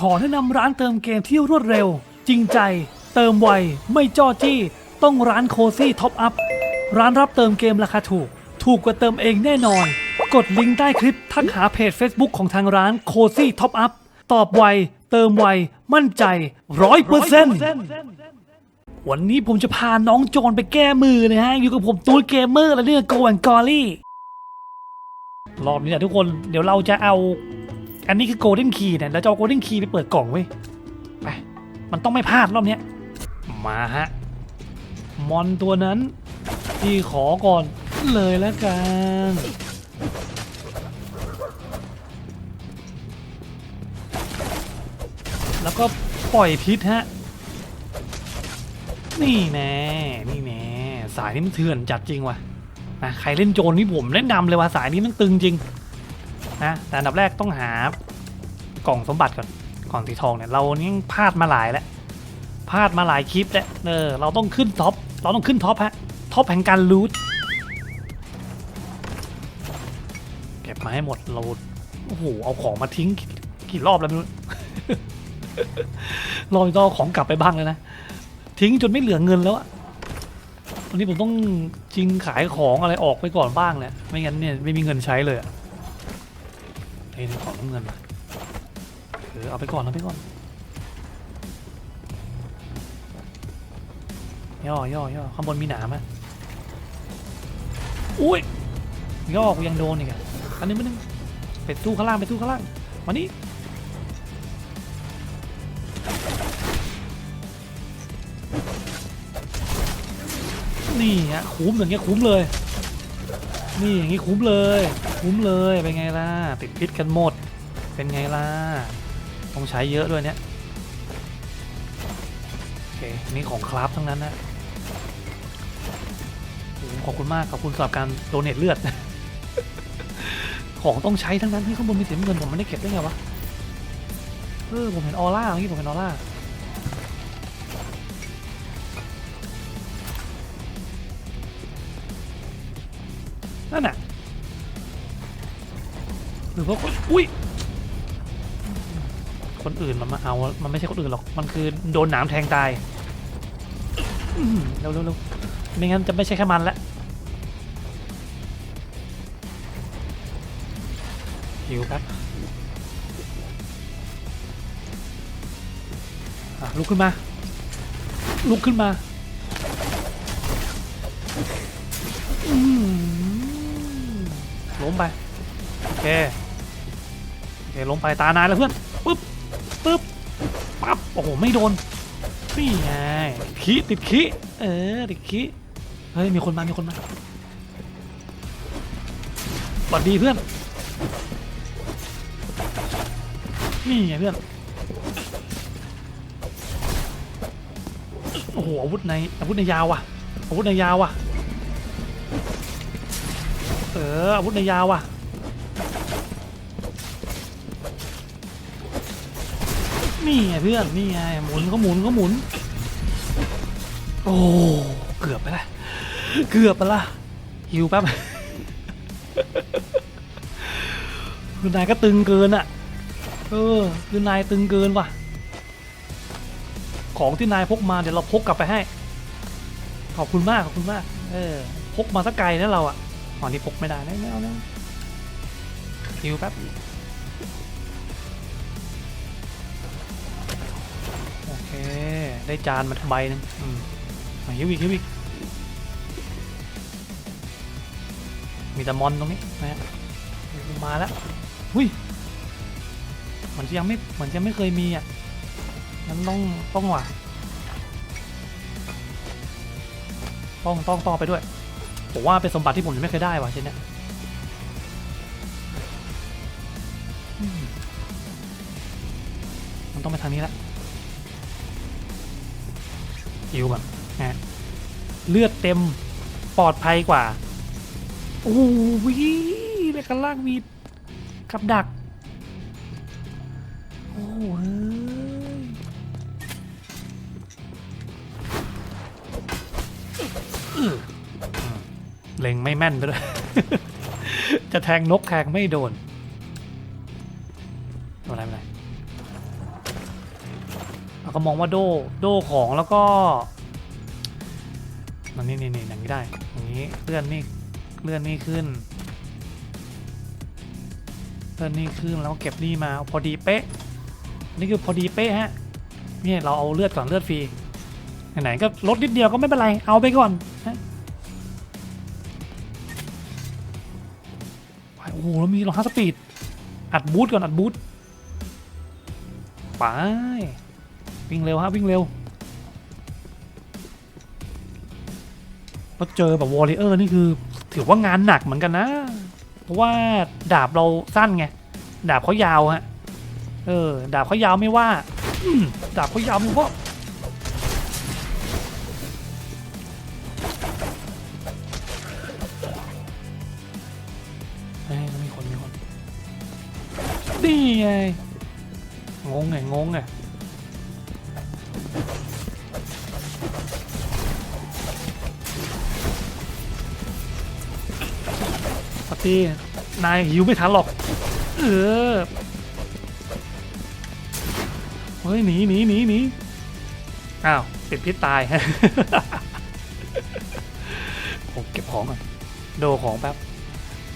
ขอแนะนำร้านเติมเกมที่รวดเร็ว จริงใจ เติมไว ไม่จ้อจี้ ต้องร้านโคซี่ท็อปอัพ ร้านรับเติมเกมราคาถูก ถูกกว่าเติมเองแน่นอน กดลิงก์ใต้คลิปทักหาเพจ Facebook ของทางร้านโคซี่ท็อปอัพ ตอบไว เติมไว มั่นใจร้อยเปอร์เซ็นต์วันนี้ผมจะพาน้องโจนไปแก้มือนะฮะ อยู่กับผมตูนเกมเมอร์และเนี่ยโกวันกอรี่ รอบนี้นะทุกคน เดี๋ยวเราจะเอา อันนี้คือโกลเด้นคีย์เนี่ยแล้วจะเอาโกลเด้นคีย์ไปเปิดกล่องไว้ยไปมันต้องไม่พลาดรอบเนี้ยมาฮะมอนตัวนั้นพี่ขอก่อนเลยแล้วกันแล้วก็ปล่อยพิษฮะ นี่แน่นี่แน่สายนี้มันเถื่อนจัดจริงว่ะนะใครเล่นโจรนี่ผมแนะนำเลยว่าสายนี้มันตึงจริง นะแต่อันดับแรกต้องหากล่องสมบัติก่อนกล่องสีทองเนี่ยเรานี่พลาดมาหลายแล้วพลาดมาหลายคลิปแล้วเออเราต้องขึ้นท็อปเราต้องขึ้นท็อปฮะท็อปแห่งการลูทเก็บมาให้หมดเราโอ้โหเอาของมาทิ้งกี่รอบแล้วไม่รู้รอบนี้ต้องเอาของกลับไปบ้างเลยนะทิ้งจนไม่เหลือเงินแล้วอะวันนี้ผมต้องจริงขายของอะไรออกไปก่อนบ้างแหละไม่งั้นเนี่ยไม่มีเงินใช้เลยอะ เฮ้ยนี่ของน้ำเงินมาเออเอาไปก่อนเอาไปก่อนย่อย่อย่อข้างบนมีหนามอะอุ้ยย่อกูยังโดนอีกอะอันนี้มันนึงไปตู้ข้างล่างไปตู้ข้างล่างมานี่นี่ฮะคุ้มอย่างเงี้ยคุ้มเลย นี่อย่างนี้คุ้มเลย คุ้มเลยเป็นไงล่ะ ติดพิษกันหมด เป็นไงล่ะ ต้องใช้เยอะด้วยเนี่ยโอเคนี่ของคราฟทั้งนั้นนะขอบคุณมากขอบคุณสำหรับการโดเนทเลือด ของต้องใช้ทั้งนั้นที่ข้างบนมีสีน้ำเงินผมไม่ได้เก็บได้ไงวะเออผมเห็นออร่าเมื่อกี้ผมเห็นออร่านั่นน่ะ รือว่าคนอุ้ย คนอื่นมันมาเอา มันไม่ใช่คนอื่นหรอก มันคือโดนหนามแทงตายเร็วเร็วเร็วไม่งั้นจะไม่ใช่แค่มันละหิวครับลุกขึ้นมา ลุกขึ้นมาล้มไป โอเค ล้มไปตานายแล้วเพื่อนปึ๊บปึ๊บปั๊บโอ้โหไม่โดนนี่ไงขี้ติดขี้เออติดขี้เฮ้ยมีคนมามีคนมาสวัสดีเพื่อนนี่ไงเพื่อนโอ้โหอาวุธในอาวุธในยาวว่ะอาวุธในยาวว่ะเอออาวุธในยาวว่ะ นี่ไงเพื่อนนี่ไงหมุนก็หมุนก็หมุน โอ้เกือบไปละเกือบไปละหิวแป๊บคือนายก็ตึงเกินอะเออคือนายตึงเกินว่ะ ของที่นายพกมาเดี๋ยวเราพกกลับไปให้ ขอบคุณมากขอบคุณมาก เออ พกมาสักไกลนะเราอะตอนนี้พกไม่ได้นะไม่เอานะหิวแป๊บ ได้จานมาใบนึงอืมมาฮิวอีกฮิวอีกมีแต่มอนตรงนี้นะฮะมาแล้วหุ้ยเหมือนจะยังไม่เหมือนจะไม่เคยมีอะงั้นต้องต้องว่ะต้องต้องต้องไปด้วยผมว่าเป็นสมบัติที่ผมยังไม่เคยได้ว่ะชิ้นเนี้ยมมันต้องไปทางนี้ละ ฮิวก่อนนะฮะเลือดเต็มปลอดภัยกว่า โอ้ยแล้วกันล่างมีกับดัก โอ้ยอื้อเล็งไม่แม่นไปด้วยจะแทงนกแทงไม่โดนไม่เป็นไรไม่เป็นไร เราก็มองว่าโดโดของแล้วก็มันนี่นี่นี่อย่างนี้ได้อย่างนี้เลื่อนนี่เลื่อนนี่ขึ้นเลื่อนนี่ขึ้นแล้วเก็บนี่มาพอดีเป๊ะนี่คือพอดีเป๊ะฮะนี่เราเอาเลือดก่อนเลือดฟรีไหนๆก็ลดนิดเดียวก็ไม่เป็นไรเอาไปก่อนฮะไปโอ้โหแล้วมีรองเท้าสปีดอัดบูทก่อนอัดบูทไป วิ่งเร็วฮะวิ่งเร็วแล้วเจอแบบวอริเออร์นี่คือ ถือว่างานหนักเหมือนกันนะ เพราะว่าดาบเราสั้นไง ดาบเขายาวฮะ เออ ดาบเขายาวไม่ว่าดาบเขายาวไม่ว่าเฮ้มีคนมีคนนี่ไงงงไงงงไง ปฏินายหิวไม่ทันหรอก เออ เฮ้ยหนีหนีหนีหนีอ้าวติดพิษตายฮะผมเก็บของก่อนโดของแป๊บ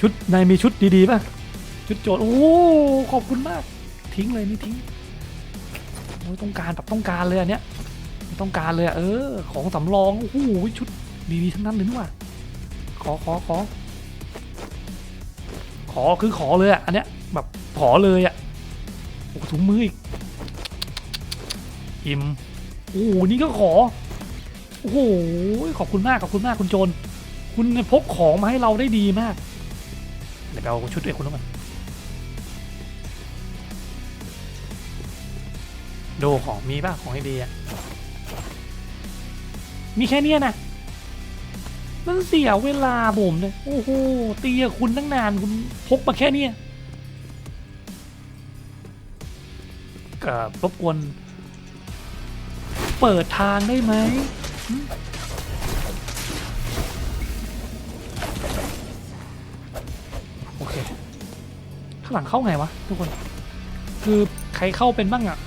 ชุดนายมีชุดดีๆป่ะ ชุดโจรโอ้โหขอบคุณมาก ทิ้งเลยนี่ทิ้งโอ้ยต้องการแบบต้องการเลยอันเนี้ยต้องการเลยอะเออ ของสำรองโอ้โหชุดดีๆทั้งนั้นเลยนี่ว่าขอขอขอ อคือขอเลยอะอันเนี้ยแบบขอเลยอะโอ้ถุงมืออีกอิมโอ้โหนี่ก็ขอโอ้โหขอบคุณมากขอบคุณมากคุณโจรคุณพกของมาให้เราได้ดีมากเดี๋ยวเอาชุดไอ้คุณแล้วกันโดของมีป่ะของให้ดีอะมีแค่เนี้ยนะ มันเสียเวลาผมเลยโอ้โหตีคุณตั้งนานคุณพกมาแค่เนี้ยก็รบกวน เปิดทางได้ไหมโอเค ข้างหลังเข้าไงวะทุกคน คือใครเข้าเป็นบ้างอะ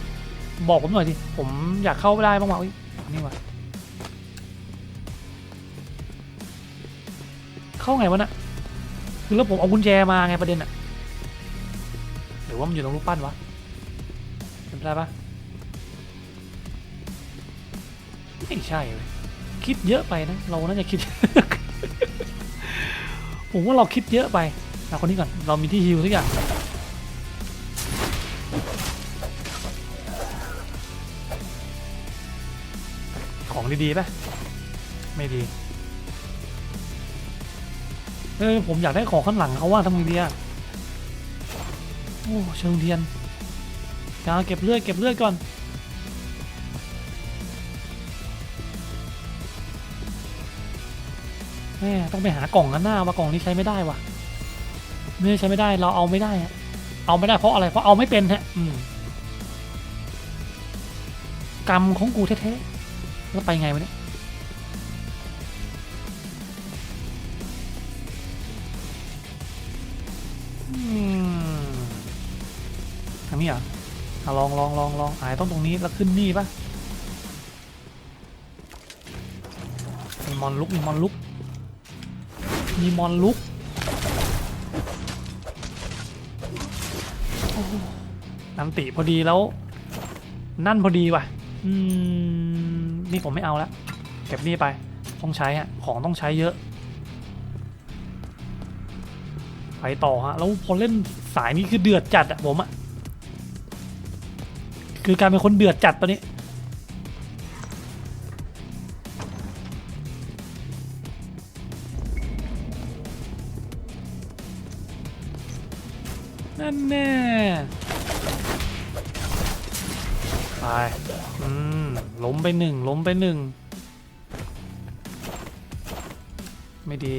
บอกผมหน่อยสิ ผมอยากเข้าไม่ได้บ้างวะนี่วะ เข้าไงวะน่ะคือแล้วผมเอากุญแจมาไงประเด็นอะหรือว่ามันอยู่ตรงรูปปั้นวะเป็นไได้ปะไม่ใช่เลยคิดเยอะไปนะ เราน่าจะคิด ผมว่าเราคิดเยอะไปเอาคนนี้ก่อน เรามีที่ฮิวทุกอย่างของดีๆป่ะ ไม่ดี เออผมอยากได้ของข้างหลังเขาว่าทำไงดีอะโอ้เชิงเทียนกาเก็บเลือดเก็บเลือดก่อนแม่ต้องไปหากล่องกันหน้าว่ากล่องนี้ใช้ไม่ได้ว่ะไม่ใช้ไม่ได้เราเอาไม่ได้เอาไม่ได้เพราะอะไรเพราะเอาไม่เป็นฮะอืมกรรมของกูแท้ๆแล้วไปไงวะเนี่ย ทางนี้เหรออะลองลองลองลองอ่ายต้องตรงนี้แล้วขึ้นนี่ปะมีมอนลุกมีมอนลุกมีมอนลุกนันติพอดีแล้ว นั่นพอดีว่ะ อืม นี่ผมไม่เอาแล้วเก็บนี่ไป ต้องใช้ฮะของต้องใช้เยอะ ไปต่อฮะ แล้วพอเล่นสายนี้คือเดือดจัดอะผมอะคือการเป็นคนเดือดจัดตอนนี้นั่นแน่ไปอืมล้มไปหนึ่งล้มไปหนึ่ง ไม่ดี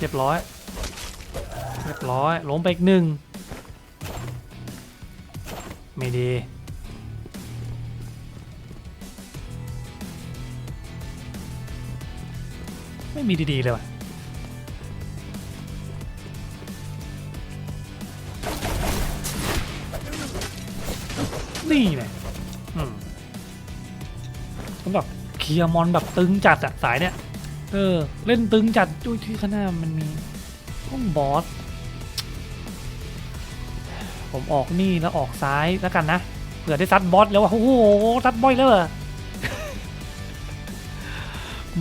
เรียบร้อย เรียบร้อยลงไปอีกหนึ่งไม่ดีไม่มีดี ๆ เลยว่ะนี่ไงอืมสำหรับเคลียร์มอนแบบตึงจัดอะสายเนี่ย เออ เล่นตึงจัดด้วยที่ข้างหน้ามันมีห้องบอส ผมออกนี่แล้วออกซ้ายแล้วกันนะเผื่อได้ซัดบอสแล้วว่าโอ้โหซัดบอยแล้วเหรอ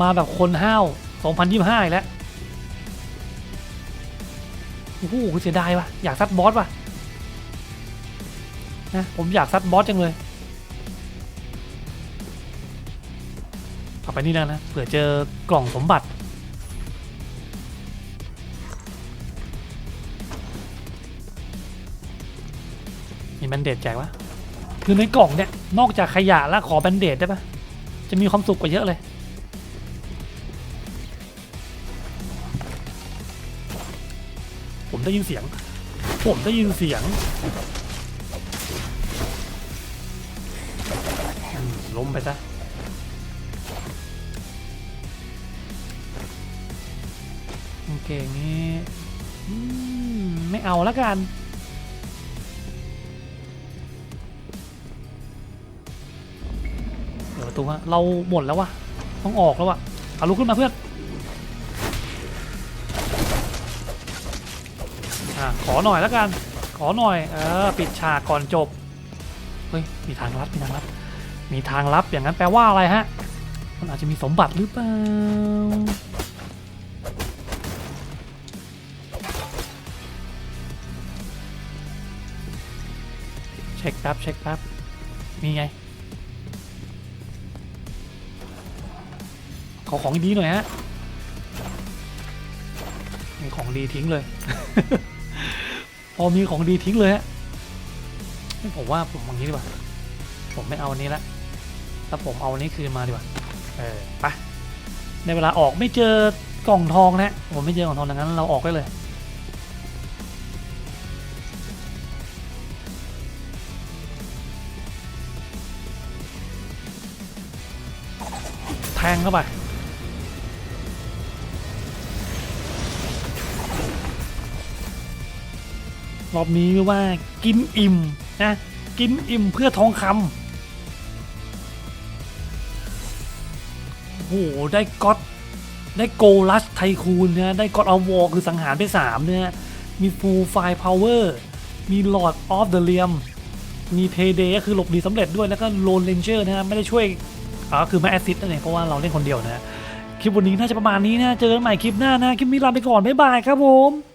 มาแบบคนห้าว2025อีกแล้วโอ้โหเสียดายว่ะอยากซัดบอสว่ะนะผมอยากซัดบอสจังเลย เอาไปนี่แล้วนะเผื่อเจอกล่องสมบัติ มีแบนเดดแจกวะคือในกล่องเนี่ย นอกจากขยะแล้วขอแบนเดดได้ปะจะมีความสุขกว่าเยอะเลยผมได้ยินเสียง ผมได้ยินเสียง ล้มไปซะ เคงี้ไม่เอาแล้วกันเปิดประตูฮะเราหมดแล้ววะต้องออกแล้ววะเอาลุกขึ้นมาเพื่อนอะขอหน่อยแล้วกัน ขอหน่อย เออ ปิดฉากก่อนจบ เฮ้ย มีทางลับ มีทางลับ มีทางลับ อย่างนั้นแปลว่าอะไรฮะ มันอาจจะมีสมบัติหรือเปล่า เช็คแป๊บเช็คแป๊บมีไง ขอของดีหน่อยฮะมีของดีทิ้งเลย พอมีของดีทิ้งเลยฮะผมว่าผมอย่างนี้ดีกว่า ผมไม่เอาอันนี้ละถ้าผมเอาอันนี้คืนมาดีกว่า เออไปในเวลาออกไม่เจอกล่องทองนะ ผมไม่เจอกล่องทองดังนั้นเราออกได้เลย งเข้าไปรอบนี้ว่ากินอิ่มนะ กินอิ่มเพื่อทองคำโหได้ก็อตได้โกลัสไทคูนนะได้ก็อตอวอคือสังหารไปสามเนี่ยมีฟูลไฟพาวเวอร์มีหลอ d ออฟเดอะเลียมมีเพเดย์ก็คือหลบหนีสำเร็จด้วย แล้วก็โลนเลนเจอร์นะฮะไม่ได้ช่วย อ๋อคือไม่แอสซิสต์นั่นเองเพราะว่าเราเล่นคนเดียวนะคลิปวันนี้น่าจะประมาณนี้นะเจอกันใหม่คลิปหน้านะคลิปนี้ลาไปก่อนบ๊ายบายครับผม